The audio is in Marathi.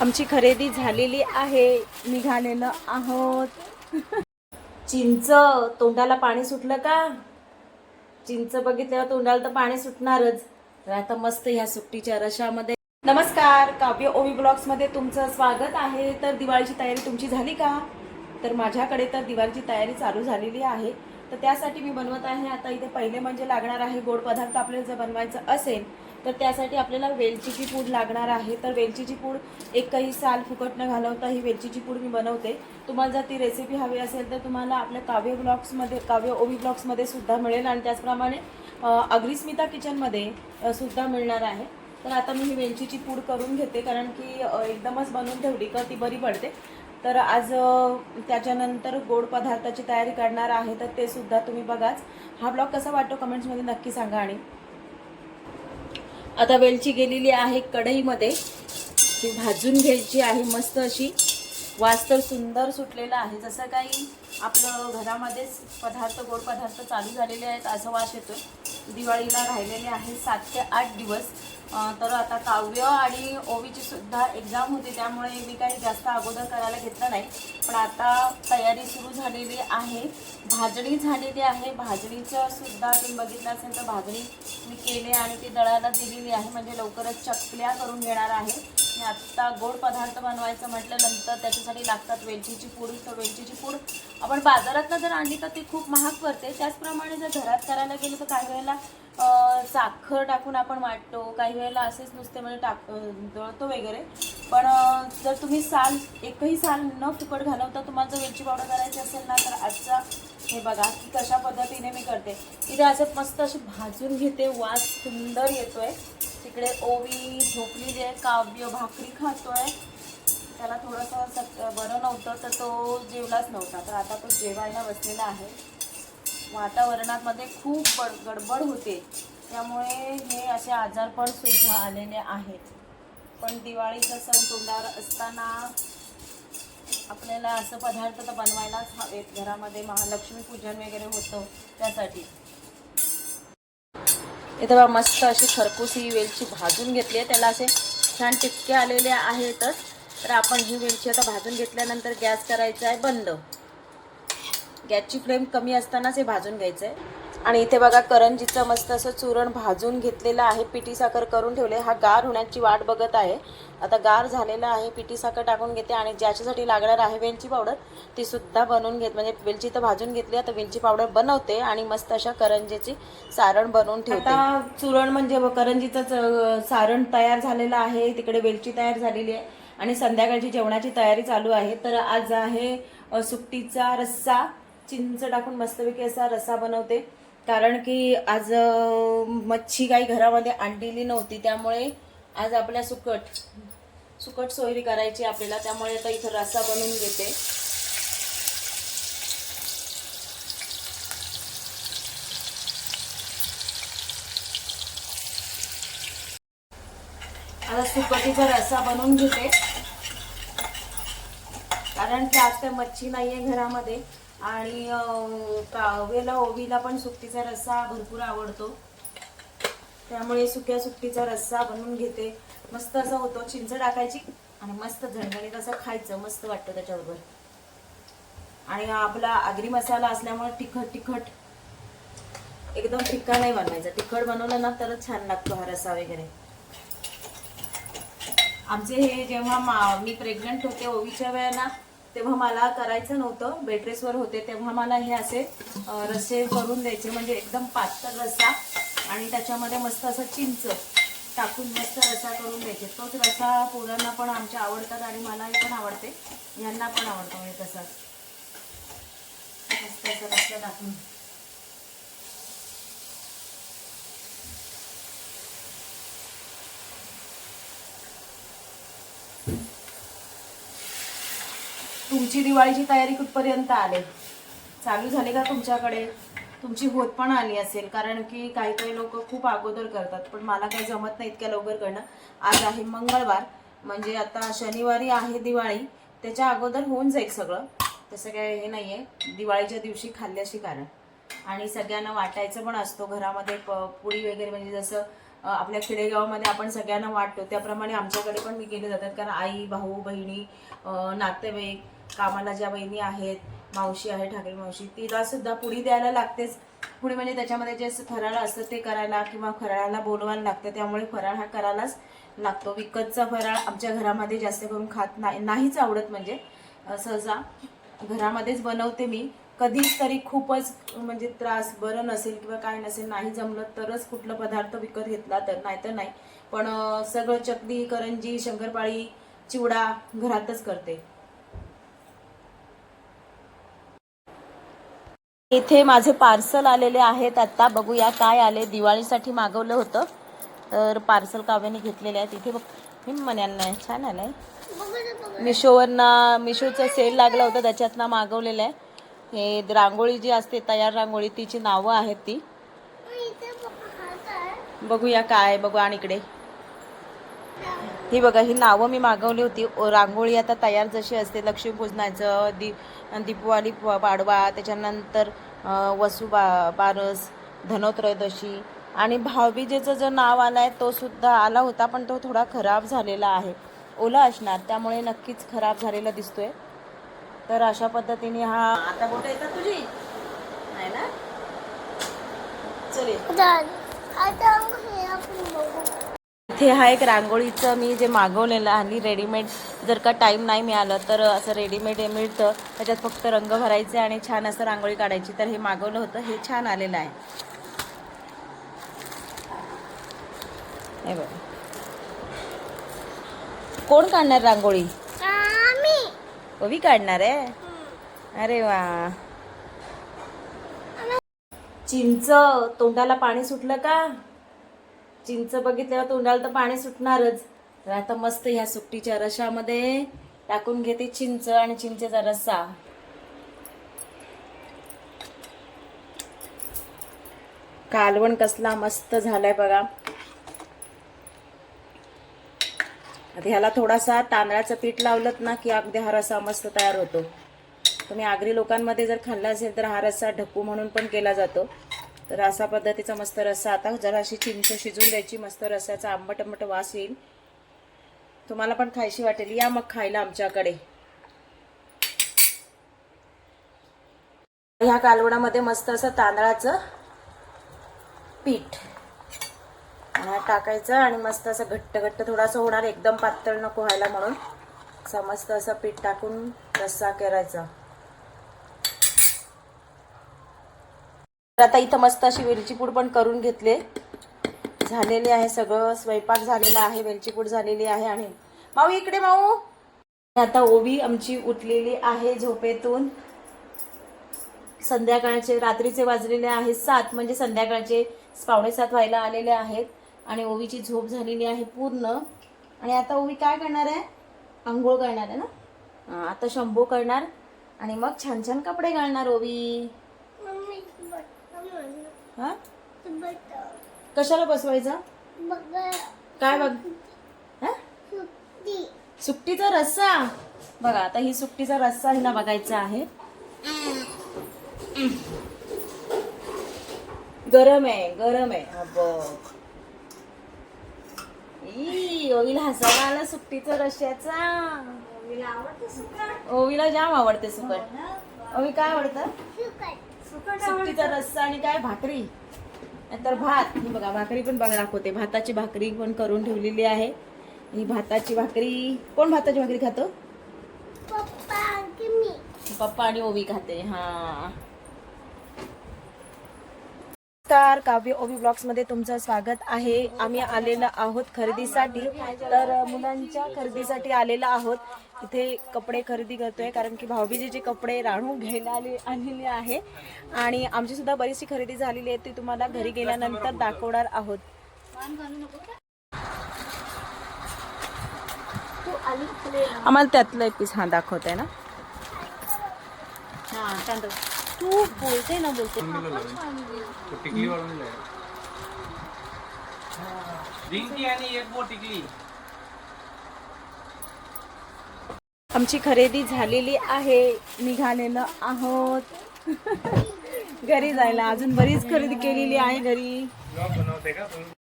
आमची खरेदी झालेली आहे. निघालेलं आहोत. चिंच तोंडाला पाणी सुटलं का? चिंच बघितल्यावर तोंडाला तर पाणी सुटणारच. तर आता मस्त ह्या सुट्टीच्या रशामध्ये. नमस्कार काव्य ओवी ब्लॉग्समध्ये तुमचं स्वागत आहे. तर दिवाळीची तयारी तुमची झाली का? तर माझ्याकडे तर दिवाळीची तयारी चालू झालेली आहे. तर त्यासाठी मी बनवत आहे. आता इथे पहिले म्हणजे लागणार आहे गोड पदार्थ. आपल्याला जर बनवायचं असेल तर त्यासाठी आपल्याला वेलचीची पूड लागणार आहे. तर वेलचीची पूड एक काही साल फुकट न घालवता ही वेलचीची पूड मी बनवते. तुम्हाला जर ती रेसिपी हवी असेल तर तुम्हाला आपल्या काव्य ब्लॉग्समध्ये काव्य ओवी ब्लॉग्समध्ये सुद्धा मिळेल आणि त्याचप्रमाणे अग्रिस्मिता किचनमध्ये सुद्धा मिळणार आहे. तर आता मी ही वेलचीची पूड करून घेते कारण की एकदमच बनवून ठेवली का ती बरी पडते. तर आज त्याच्यानंतर गोड पदार्थाची तयारी करणार आहे तर ते सुद्धा तुम्ही बघाच. हा ब्लॉग कसा वाटतो? कमेंट्समध्ये नक्की सांगा आणि आता वेलची गेलेली आहे कढईमध्ये. ती भाजून घ्यायची आहे मस्त अशी. वास तर सुंदर सुटलेला आहे. जसं काही आपलं घरामध्येच पदार्थ गोड पदार्थ चालू झालेले आहेत असं वास येतो दिवाळीला राहिलेले आहे सात ते आठ दिवस. तर आता काव्य आणि ओवीची सुद्धा एक्झाम होती त्यामुळे मी काही जास्त अगोदर करायला घेतलं नाही. पण आता तयारी सुरू झालेली आहे. भाजणी झालेली आहे. भाजणीचं सुद्धा तुम्ही बघितलं असेल तर भाजणी मी केली आणि ती दळायला दिलेली आहे. म्हणजे लवकरच चकल्या करून घेणार आहे. आणि आत्ता गोड पदार्थ बनवायचं म्हटल्यानंतर त्याच्यासाठी लागतात वेलचीची पूड. तर वेलचीची पूड आपण बाजारातनं जर आणली तर ती खूप महाग पडते. त्याचप्रमाणे जर घरात करायला गेलं तर काही वेळेला साखर टाकून आपण वाटतो. काही वेळेला असेच नुसते म्हणजे टाक दळतो वगैरे. पण जर तुम्ही साल एकही साल न फुकट घालवता तुम्हाला जर वेलची पावडर करायची असेल ना तर आजचा हे बघा की कशा पद्धतीने मी करते. इथे असं मस्त अशी भाजून घेते. वास सुंदर येतोय. तिकडे ओवी झोपलेली आहे काव्य भाकरी खातोय. त्याला थोडंसं सक बरं नव्हतं तर तो जेवलाच नव्हता. तर आता तो जेवायला बसलेला आहे. वातावरणामध्ये खूप बड गडबड होते. त्यामुळे हे असे आजारपण सुद्धा आलेले आहेत. पण दिवाळीचा सण तोंडावर असताना आपल्याला असं पदार्थ तर बनवायलाच हवेत. घरामध्ये महालक्ष्मी पूजन वगैरे होतं त्यासाठी. इथं बघा मस्त अशी खरपूस ही वेलची भाजून घेतली आहे. त्याला असे छान टिपके आलेले आहेतच. तर आपण ही वेलची आता भाजून घेतल्यानंतर गॅस करायचा आहे बंद. गॅसची फ्लेम कमी असतानाच हे भाजून घ्यायचं आहे आणि इथे बघा करंजीचं मस्त असं चुरण भाजून घेतलेलं आहे. पिठी साखर करून ठेवले हा गार होण्याची वाट बघत आहे. आता गार झालेला आहे. पिठी साखर टाकून घेते आणि ज्याच्यासाठी लागणार आहे वेलची पावडर ती सुद्धा बनवून घेत म्हणजे वेलची तर भाजून घेतली. आता वेलची पावडर बनवते आणि मस्त अशा करंजीची सारण बनवून ठेवते. आता म्हणजे करंजीचं सारण तयार झालेलं आहे. तिकडे वेलची तयार झालेली आहे. आणि संध्याकाळची जेवणाची तयारी चालू आहे. तर आज आहे सुट्टीचा रस्सा. चिंच टाकून मस्तपैकी असा रस्सा बनवते. कारण की आज मच्छी काही घरामध्ये आणलेली नव्हती त्यामुळे आज आपल्या सुकट सुकट सोयरी करायची आपल्याला त्यामुळे आता इथं रस्सा बनवून घेते. आता सुकटीचा रस्सा बनवून घेते. कारण की आज त्या मच्छी नाहीये घरामध्ये. आणि कावेला ओवीला पण सुकटीचा रस्सा भरपूर आवडतो. त्यामुळे सुक्या सुकटीचा रस्सा बनवून घेते. मस्त असा होतो चिंच टाकायची आणि मस्त झणझणीत असं खायचं मस्त वाटतं त्याच्याबरोबर. आणि आपला आगरी मसाला असल्यामुळे तिखट तिखट. एकदम फिक्का नाही बनवायचा. तिखट बनवलं ना तरच छान लागतो हा रस्सा वगैरे. आमचे हे जेव्हा मा- मी प्रेग्नंट होते ओवीच्या वेळेला तेव्हा मला करायचं नव्हतं. बेडरेसवर होते तेव्हा मला हे असे रस्से करून द्यायचे. म्हणजे एकदम पातळ रस्सा आणि त्याच्यामध्ये मस्त असं चिंच टाकून मस्त रस्सा करून द्यायचे. तोच रस्सा पोरांना पण आमच्या आवडतात आणि मलाही पण आवडते. यांना पण आवडतो म्हणजे तसाच. मस्त असं रस्सा टाकून. तुमची दिवाळीची तयारी कुठपर्यंत आले चालू झाली का तुमच्याकडे? तुमची होत पण आली असेल कारण की काही काही लोक खूप अगोदर करतात पण मला काही जमत नाही इतक्या लवकर करणं. आज आहे मंगळवार म्हणजे आता शनिवारी आहे दिवाळी त्याच्या अगोदर होऊन जाईल सगळं. तसं काय हे नाही आहे दिवाळीच्या दिवशी खाल्ल्याशी कारण. आणि सगळ्यांना वाटायचं पण असतो घरामध्ये प पुळी वगैरे म्हणजे जसं आपल्या खेडेगावामध्ये आपण सगळ्यांना वाटतो त्याप्रमाणे आमच्याकडे पण मी केले जातात कारण आई भाऊ बहिणी नातेवाईक कामाला ज्या बहिणी आहेत मावशी आहे ठाकरे मावशी तिला सुद्धा पुढी द्यायला लागतेच. पुढे म्हणजे त्याच्यामध्ये जे फराळ असतं ते करायला किंवा फराळाला बोलवायला लागतं त्यामुळे फराळ हा करायलाच लागतो. विकतचा फराळ आमच्या घरामध्ये जास्त करून खात नाही नाहीच आवडत म्हणजे. सहजा घरामध्येच बनवते मी. कधीच तरी खूपच म्हणजे त्रास बरं नसेल किंवा काय नसेल नाही जमलं तरच कुठला पदार्थ विकत घेतला तर नाही तर नाही. पण सगळं चकली करंजी शंकरपाळी चिवडा घरातच करते. इथे माझे पार्सल आलेले आहेत. आता बघूया काय आले. दिवाळीसाठी मागवलं होतं. तर पार्सल काव्याने घेतलेले आहेत. इथे बघ मी मन्यांना छान आलंय मिशोवरनं मिशोचं सेल लागलं होतं. त्याच्यातनं मागवलेलं आहे. हे रांगोळी जी असते तयार रांगोळी तिची नावं आहेत ती. बघूया काय. बघू आणि इकडे. ही बघा ही नावं मी मागवली होती. रांगोळी आता तयार जशी असते लक्ष्मीपूजनाचं दि दीपवाली प- पाडवा त्याच्यानंतर वसुबा बा बारस धनोत्रयोदशी. आणि भावबीजेचं जो नाव आलं आहे तो सुद्धा आला होता पण तो थोडा खराब झालेला आहे. ओला असणार त्यामुळे नक्कीच खराब झालेला दिसतोय. तर अशा पद्धतीने हा आता कुठे येतात तुझी? नाही ना? चल इथे हा एक रांगोळीचं मी जे मागवलेलं आणि रेडीमेड जर का टाईम नाही मिळालं तर असं रेडीमेड मिळतं. त्याच्यात फक्त रंग भरायचे आणि छान असं रांगोळी काढायची. तर हे मागवलं होतं. हे छान आलेलं आहे. हे बघ. कोण काढणार रांगोळी? ओवी काढणार आहे? अरे वा. चिंच तोंडाला पाणी सुटलं का? चिंच बघितल्यावर तोंडाला तर पाणी सुटणारच. तर आता मस्त ह्या सुकटीच्या रशामध्ये टाकून घेते चिंच आणि चिंचेचा रस्सा. कालवण कसला मस्त झालाय बघा. आता ह्याला थोडासा तांदळाचं पीठ लावलं ना की अगदी हा रस्सा मस्त तयार होतो. तुम्ही आगरी लोकांमध्ये जर खाल्ला असेल तर हा रस्सा ढक्कू म्हणून पण केला जातो. तर असा पद्धतीचा मस्त रस्सा. आता जरा अशी चिंच शिजून द्यायची. मस्त रस्स्याचा आंबट आंबट वास येईल. तुम्हाला पण खायशी वाटेल. या मग खायला आमच्याकडे. ह्या कालवडामध्ये मस्त असं तांदळाचं पीठ टाकायचं आणि मस्त असं घट्ट घट्ट थोडासा होणार. एकदम पातळ नको व्हायला म्हणून. असं मस्त असं पीठ टाकून रस्सा करायचा. तर आता इथं मस्त अशी वेलची पूड पण करून घेतले. झालेले आहे सगळं. स्वयंपाक झालेला आहे वेलची पूड झालेली आहे आणि माऊ इकडे माऊ. आता ओवी आमची उठलेली आहे झोपेतून. संध्याकाळचे रात्रीचे वाजलेले आहेत सात म्हणजे संध्याकाळचे पावणे सात व्हायला आलेले आहेत. आणि ओवीची झोप झालेली आहे पूर्ण. आणि आता ओवी काय करणार आहे? आंघोळ करणार आहे ना? आता शंभू करणार. आणि मग छान छान कपडे घालणार ओवी. हा? कशाला बसवायचं? काय बघ. हा? सुट्टीचा रस्सा. बघा आता ही सुट्टीचा रस्सा हिला बघायचा आहे. गरम आहे गरम आहे. हा बघ. ओवीला हसायला आला सुट्टीचा रश्याचा ओवीला जाम आवडते सुकट ओवी काय आवडतं? सुट्टीचा रस्सा आणि काय? भाकरी. नंतर भात. ही बघा भाकरी पण बघा दाखवते. भाताची भाकरी पण करून ठेवलेली आहे. ही भाताची भाकरी. कोण भाताची भाकरी खातो? पप्पा आणि ओवी खाते. हा. नमस्कार काव्य ओवी ब्लॉग्समध्ये तुमचं स्वागत आहे. आम्ही आलेलो आहोत खरेदीसाठी. तर मुलांच्या खरेदीसाठी आलेलो आहोत. इथे कपडे खरेदी करतोय कारण की भाऊबीजेचे कपडे राणू घ्यायला आले आलेले आहे. आणि आमची सुद्धा बरीचशी खरेदी झालेली आहे ती तुम्हाला घरी गेल्यानंतर दाखवणार आहोत. आम्हाला त्यातलं एक पीस हा दाखवत आहे ना? हा तू बोलते ना बोलते. तो टिकली आणि एक बो टिकली. आमची खरेदी झालेली आहे. निघालेलं आहोत. घरी जायला. अजून बरीच खरेदी केलेली आहे घरी.